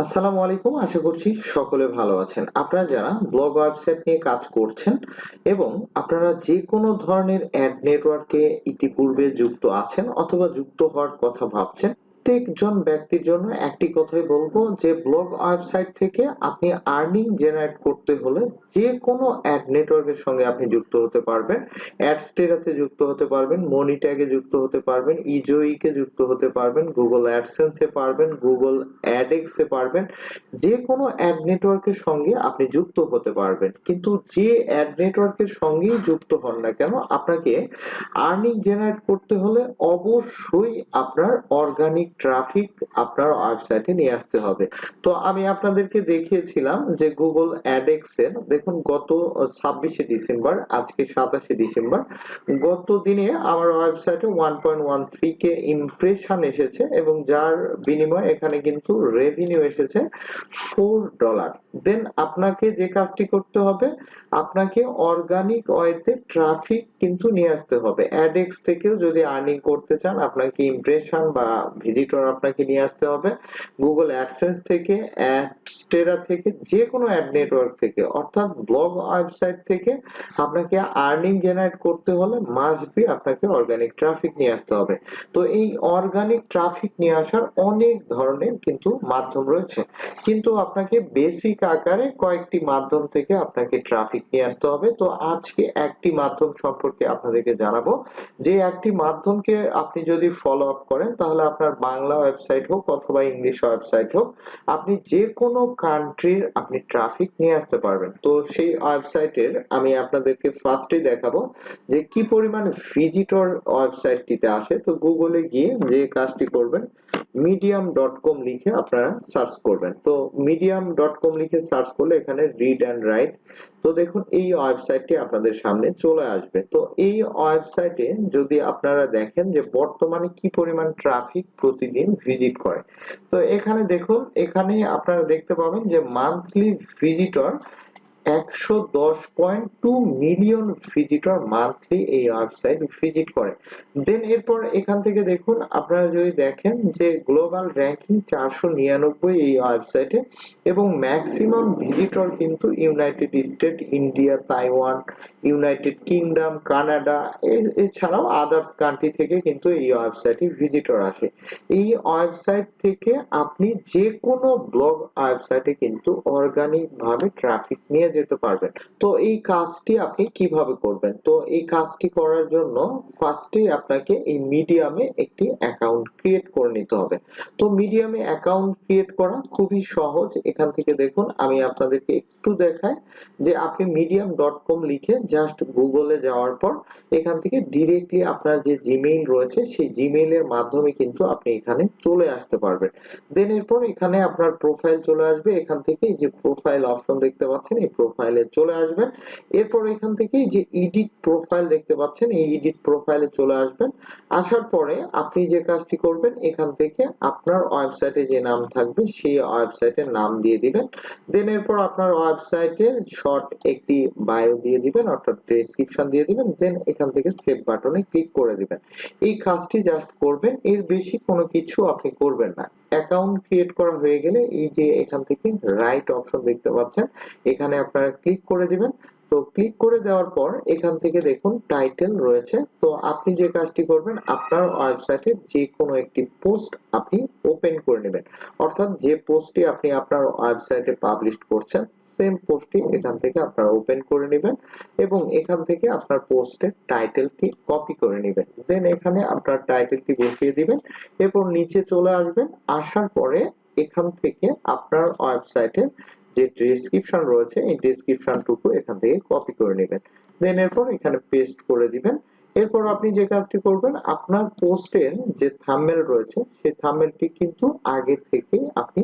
আসসালামু আলাইকুম, আশা করছি সকলে ভালো আছেন। আপনারা যারা ব্লগ ওয়েবসাইট নিয়ে কাজ করছেন এবং আপনারা যে কোনো ধরনের অ্যাড নেটওয়ার্কে ইতিপূর্বে যুক্ত আছেন অথবা যুক্ত হওয়ার কথা ভাবছেন প্রত্যেকজন ব্যক্তির জন্য একটি কথাই বলব যে ব্লগ ওয়েবসাইট থেকে আপনি আর্নিং জেনারেট করতে হলে যে কোনো অ্যাড নেটওয়ার্কের সঙ্গে আপনি যুক্ত হতে পারবেন। অ্যাডস্টেরাতে যুক্ত হতে পারবেন মনিট্যাগে যুক্ত হতে পারবেন ইজোইকে যুক্ত হতে পারবেন গুগল অ্যাডসেন্সে পারবেন গুগল অ্যাডেক্সে পারবেন। যে কোনো অ্যাড নেটওয়ার্কের সঙ্গে আপনি যুক্ত হতে পারবেন। কিন্তু যে অ্যাড নেটওয়ার্কের সঙ্গেই যুক্ত হন না কেন, আপনাকে আর্নিং জেনারেট করতে হলে অবশ্যই আপনার অর্গানিক ট্রাফিক আপনার ওয়েবসাইটে নিয়ে আসতে হবে। তো আমি আপনাদেরকে দেখিয়েছিলাম যে গুগল অ্যাডেক্স এর, দেখুন গত ছাব্বিশে ডিসেম্বর, আজকে সাতাশে ডিসেম্বর, গত দিনে আমার ওয়েবসাইটে one point one three K impression এসেছে এবং যার বিনিময়ে এখানে কিন্তু রেভিনিউ এসেছে ফোর ডলার দেন আপনাকে যে কাজটি করতে হবে, আপনাকে অর্গানিক ওয়েতে ট্রাফিক কিন্তু নিয়ে আসতে হবে। অ্যাডেক্স থেকেও যদি আর্নিং করতে চান, আপনাকে ইমপ্রেশন বা ভিজিটর আপনাকে নিয়ে আসতে হবে। গুগল অ্যাডসেন্স থেকে অ্যাডস্টেরা থেকে যে কোনো অ্যাড নেটওয়ার্ক থেকে, অর্থাৎ ব্লগ ওয়েবসাইট থেকে আপনাকে আর্নিং জেনারেট করতে হলে মাস্ট বি আপনাকে অর্গানিক ট্রাফিক নিয়ে আসতে হবে। তো এই অর্গানিক ট্রাফিক নিয়ে আসার অনেক ধরনের কিন্তু মাধ্যম রয়েছে। কিন্তু আপনাকে বেসিক আকারে কয়েকটি মাধ্যম থেকে আপনাকে ট্রাফিক নিয়ে আসতে হবে। তো আজকে একটি মাধ্যম সম্পর্কে আপনাদেরকে জানাব। যে একটি মাধ্যমকে আপনি যদি ফলো আপ করেন, তাহলে আপনার বাংলা ওয়েবসাইট হোক অথবা ইংলিশ ওয়েবসাইট হোক, আপনি যে কোনো কান্ট্রির আপনি ট্রাফিক নিয়ে আসতে পারবেন। তো সেই ওয়েবসাইটের আমি আপনাদেরকে ফার্স্টে দেখাবো যে কি পরিমাণ ভিজিটর ওয়েবসাইটটিতে আসে। তো গুগলে গিয়ে যে কাজটি করবেন মিডিয়াম ডট কম লিখে আপনারা সার্চ করবেন। তো মিডিয়াম ডট কম লিখে সার্চ করলে এখানে রিড অ্যান্ড রাইট তো দেখুন, এই ওয়েবসাইটটি আপনাদের সামনে চলে আসবে। তো এই ওয়েবসাইটে যদি আপনারা দেখেন যে বর্তমানে কি পরিমাণ ট্রাফিক প্রতিদিন ভিজিট করে। তো এখানে দেখুন এখানে আপনারা দেখতে পাবেন যে মান্থলি ভিজিটর একশো দশ point two million visitor monthly এই ওয়েবসাইট ভিজিট করে। দেন এরপর এখান থেকে দেখুন, আপনারা যদি দেখেন যে গ্লোবাল র্যাঙ্কিং চারশো নিরানব্বই এই ওয়েবসাইটে এবং ম্যাক্সিমাম ভিজিটর কিন্তু United State India Taiwan United Kingdom Canada এছাড়াও আদার্স কান্ট্রি থেকে কিন্তু এই ওয়েবসাইটে ভিজিটর আসে। এই ওয়েবসাইট থেকে আপনি যে কোনো ব্লগ ওয়েবসাইটে কিন্তু অর্গানিক ভাবে ট্রাফিক নিয়ে যেতে পারবেন। তো এই কাজটি আপনি কীভাবে করবেন? তো এই কাজটি করার জন্য ফার্স্টে আপনাকে এই মিডিয়ামে একটি অ্যাকাউন্ট ক্রিয়েট করে নিতে হবে। তো মিডিয়ামে অ্যাকাউন্ট ক্রিয়েট করা খুবই সহজ। এখান থেকে দেখুন, আমি আপনাদেরকে একটু দেখাই যে আপনি মিডিয়াম ডট কম লিখে জাস্ট গুগলে যাওয়ার পর এখান থেকে ডিরেক্টলি আপনার যে জিমেইল রয়েছে, সেই জিমেইলের মাধ্যমে কিন্তু আপনি এখানে চলে আসতে পারবেন। দেন এরপর এখানে আপনার প্রোফাইল চলে আসবে। এখান থেকে যে প্রোফাইল অপশন দেখতে পাচ্ছেন, এই প্রোফাইলে চলে আসবেন। এরপর এখান থেকে যে এডিট প্রোফাইল দেখতে পাচ্ছেন, এই এডিট প্রোফাইলে চলে আসবেন। আসার পরে আপনি যে কাজটি করবেন, এখান থেকে আপনার ওয়েবসাইটে যে নাম থাকবে, সেই ওয়েবসাইটের নাম দিয়ে দিবেন। দেন এরপর আপনার ওয়েবসাইটে শর্ট একটি বায়ো দিয়ে দিবেন, অর্থাৎ ডেসক্রিপশন দিয়ে দিবেন। দেন এখান থেকে সেভ বাটনে ক্লিক করে দিবেন। এই কাজটি জাস্ট করবেন। এর বেশি কোনো কিছু আপনি করবেন না। অ্যাকাউন্ট ক্রিয়েট করা হয়ে গেলে এই যে এখান থেকে রাইট অপশন দেখতে পাচ্ছেন, এখানে আপনারা ক্লিক করে দিবেন। তো ক্লিক করে দেওয়ার পর এখান থেকে দেখুন টাইটেল রয়েছে। তো আপনি যে কাজটি করবেন, আপনার ওয়েবসাইটে যে কোনো একটি পোস্ট আপনি ওপেন করে নেবেন। অর্থাৎ যে পোস্টটি আপনি আপনার ওয়েবসাইটে পাবলিশ করছেন সেম পোস্টটি এখান থেকে আপনারা ওপেন করে নেবেন এবং এখান থেকে আপনার পোস্টের টাইটেলটি কপি করে নেবেন। দেন এখানে আপনার টাইটেলটি বসিয়ে দিবেন এরপর নিচে চলে আসবেন। আসার পরে এখান থেকে আপনার ওয়েবসাইটের যে ডেসক্রিপশন রয়েছে, এই ডেসক্রিপশনটুকু এখান থেকে কপি করে নেবেন। দেন এরপর এখানে পেস্ট করে দিবেন। এরপর আপনি যে কাজটি করবেন, আপনার পোস্টের যে থাম্বনেল রয়েছে, সেই থাম্বনেলটি কিন্তু আগে থেকে আপনি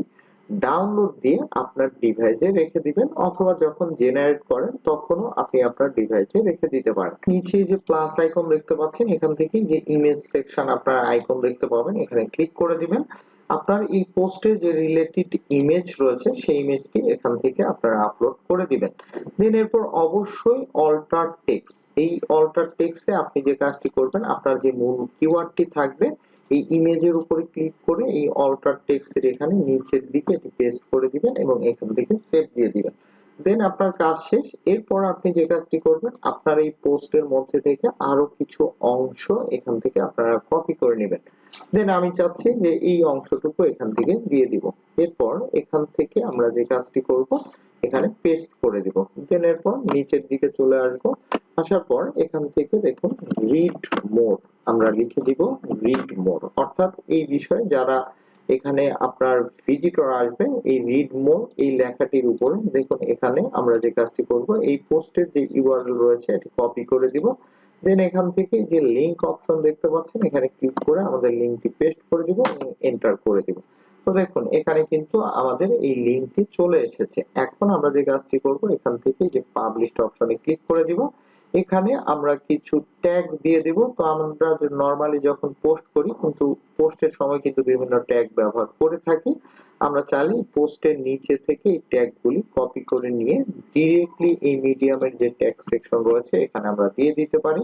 ডাউনলোড দিয়ে আপনার ডিভাইসে রেখে দিবেন, অথবা যখন জেনারেট করেন, তখনও আপনি আপনার ডিভাইসে রেখে দিতে পারেন। নিচে যে প্লাস আইকন দেখতে পাচ্ছেন, এখান থেকে যে ইমেজ সেকশন আপনার আইকন দেখতে পাবেন, এখানে ক্লিক করে দিবেন। আপনার এই পোস্টে যে রিলেটেড ইমেজ রয়েছে, সেই ইমেজটি এখান থেকে আপনারা আপলোড করে দিবেন। দেন এরপর অবশ্যই অল্টার টেক্সট এই অল্টার টেক্সটে আপনি যে কাজটি করবেন, আপনার যে মূল কিওয়ার্ডটি থাকবে এই ইমেজের উপরে ক্লিক করে এই অল্টার টেক্সটের এখানে নিচের দিকে এটি পেস্ট করে দিবেন এবং এখান থেকে সেভ দিয়ে দিবেন। দেন আপনার কাজ শেষ। এরপর আপনি যে কাজটি করবেন, আপনার এই পোস্টের মধ্যে থেকে আরও কিছু অংশ এখান থেকে আপনারা কপি করে নেবেন। দেন আমি চাচ্ছি যে এই অংশটুকু এখান থেকে দিয়ে দিব। এরপর এখান থেকে আমরা যে কাজটি করব, এখানে পেস্ট করে দিব। দেন এরপর নিচের দিকে চলে আসব। আসার পর এখান থেকে দেখুন রিড মোর আমরা লিখে দিব রিড মোর অর্থাৎ এই বিষয়ে যারা এখানে আপনার ভিজিটর আসবে, এই রিড মোর এই লেখাটির উপরে। দেখুন, এখানে আমরা যে কাজটি করব, এই পোস্টের যে ইউআরএল রয়েছে, এটি কপি করে দিব। দেন এখান থেকে যে লিংক অপশন দেখতে পাচ্ছেন, এখানে ক্লিক করে আমাদের লিংকটি পেস্ট করে দিব এবং এন্টার করে দিব। তো দেখুন, এখানে কিন্তু আমাদের এই লিংকটি চলে এসেছে। এখন আমরা যে কাজটি করব, এখান থেকে যে পাবলিশড অপশনে ক্লিক করে দিব। এখানে আমরা কিছু ট্যাগ দিয়ে দিব। তো আমরা নরমালি যখন পোস্ট করি, কিন্তু পোস্টের সময় কিন্তু বিভিন্ন ট্যাগ ব্যবহার করে থাকি। আমরা চাইলে পোস্টের নিচে থেকে এই ট্যাগগুলি কপি করে নিয়ে ডিরেক্টলি এই মিডিয়ামের যে ট্যাগ সেকশন রয়েছে, এখানে আমরা দিয়ে দিতে পারি।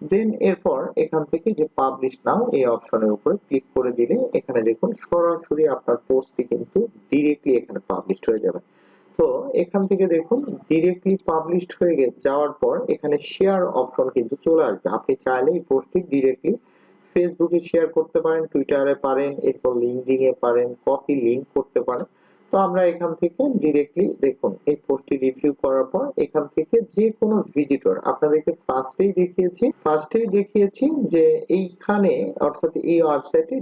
দেন এরপর এখান থেকে যে পাবলিশ নাও এই অপশনের উপরে ক্লিক করে দিলে এখানে দেখুন, সরাসরি আপনার পোস্টটি কিন্তু ডিরেক্টলি এখানে পাবলিশ হয়ে যাবে। তো এখান থেকে দেখুন ডিরেক্টলি পাবলিশড হয়ে যাওয়ার পর এখানে শেয়ার অপশন কিন্তু চলে আসবে। আপনি চাইলে এই পোস্টটি ডিরেক্টলি ফেসবুকে শেয়ার করতে পারেন টুইটারে পারেন, এরপর লিঙ্কডিন এ পারেন কপি লিংক করতে পারেন। তো আমরা এখান থেকে ডিরেক্টলি দেখুন, এই পোস্টটি রিভিউ করার পর এখান থেকে যে কোনো ভিজিটর আপনাদেরকে ফার্স্টেই দেখিয়েছি ফার্স্টেই দেখিয়েছি যে এইখানে, অর্থাৎ এই ওয়েবসাইটে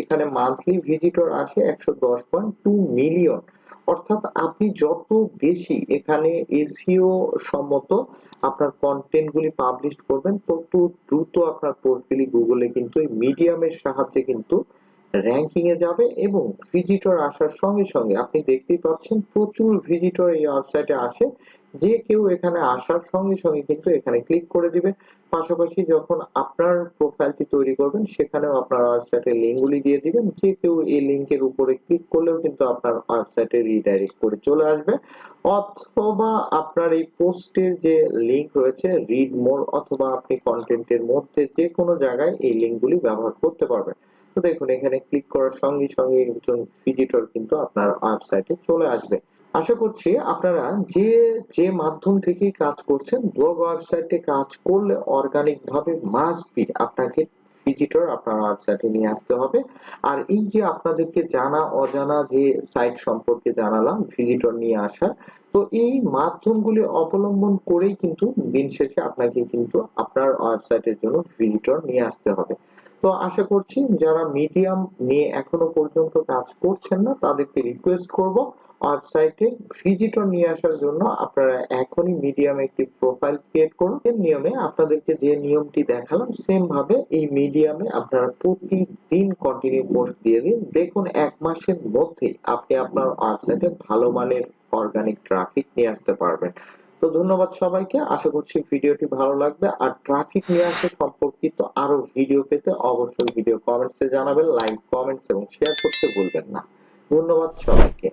এখানে মান্থলি ভিজিটর আসে একশো দশ পয়েন্ট টু মিলিয়ন অর্থাৎ আপনি যত বেশি এখানে এসিও সম্মত আপনার কন্টেন্ট গুলি পাবলিশ করবেন, তত দ্রুত আপনার পোস্টগুলি গুগলে কিন্তু এই মিডিয়ামের সাহায্যে কিন্তু র্যাঙ্কিং এ যাবে এবং ভিজিটর আসার সঙ্গে সঙ্গে আপনি দেখতেই পাচ্ছেন প্রচুর ভিজিটর এই ওয়েবসাইটে আসে যে কেউ এখানে আসার সঙ্গে সঙ্গে কিন্তু এখানে ক্লিক করে দিবে। পাশাপাশি যখন আপনার প্রোফাইলটি তৈরি করবেন, সেখানেও আপনার ওয়েবসাইটের লিঙ্কগুলি দিয়ে দিবেন। যে কেউ এই লিঙ্কের উপরে ক্লিক করলেও কিন্তু আপনার ওয়েবসাইটে রিডাইরেক্ট করে চলে আসবে। অথবা আপনার এই পোস্টের যে লিঙ্ক রয়েছে রিড মোর অথবা আপনি কন্টেন্টের মধ্যে যে কোনো জায়গায় এই লিঙ্কগুলি ব্যবহার করতে পারবেন। তো দেখুন, এখানে ক্লিক করার সঙ্গে সঙ্গে একজন ভিজিটর কিন্তু আপনার ওয়েবসাইটে চলে আসবে। আশা করছি আপনারা যে যে মাধ্যম থেকেই কাজ করছেন ব্লগ ওয়েবসাইটে কাজ করলে অর্গানিক ভাবে মাস্ট বি আপনাকে ভিজিটর আপনার ওয়েবসাইটে নিয়ে আসতে হবে। আর এই যে আপনাদেরকে জানা, অজানা যে সাইট সম্পর্কে জানালাম ভিজিটর নিয়ে আসার, তো এই মাধ্যমগুলি অবলম্বন করেই কিন্তু দিন শেষে আপনাকে কিন্তু আপনার ওয়েবসাইটের জন্য ভিজিটর নিয়ে আসতে হবে। তো আশা করছি যারা মিডিয়াম নিয়ে এখনও পর্যন্ত কাজ করছেন না, তাদেরকে রিকোয়েস্ট করব। ওয়েবসাইটে ভিজিটর নিয়ে আসার জন্য আপনারা এখনই মিডিয়ামে একটি প্রোফাইল ক্রিয়েট করুন। এই নিয়মে আপনাদেরকে যে নিয়মটি দেখালাম সেম ভাবে এই মিডিয়ামে আপনারা প্রতিদিন কন্টিনিউ পোস্ট দিয়ে দিন। দেখুন, এক মাসের মধ্যেই আপনি আপনার ওয়েবসাইটে ভালো মানের অর্গানিক ট্রাফিক নিয়ে আসতে পারবেন। তো ধন্যবাদ সবাইকে। আশা করছি ভিডিওটি ভালো লাগবে। আর ট্রাফিক নিয়ে আসা সম্পর্কিত আরও ভিডিও পেতে অবশ্যই ভিডিও কমেন্টসে জানাবেন লাইক কমেন্টস এবং শেয়ার করতে ভুলবেন না। ধন্যবাদ সবাইকে।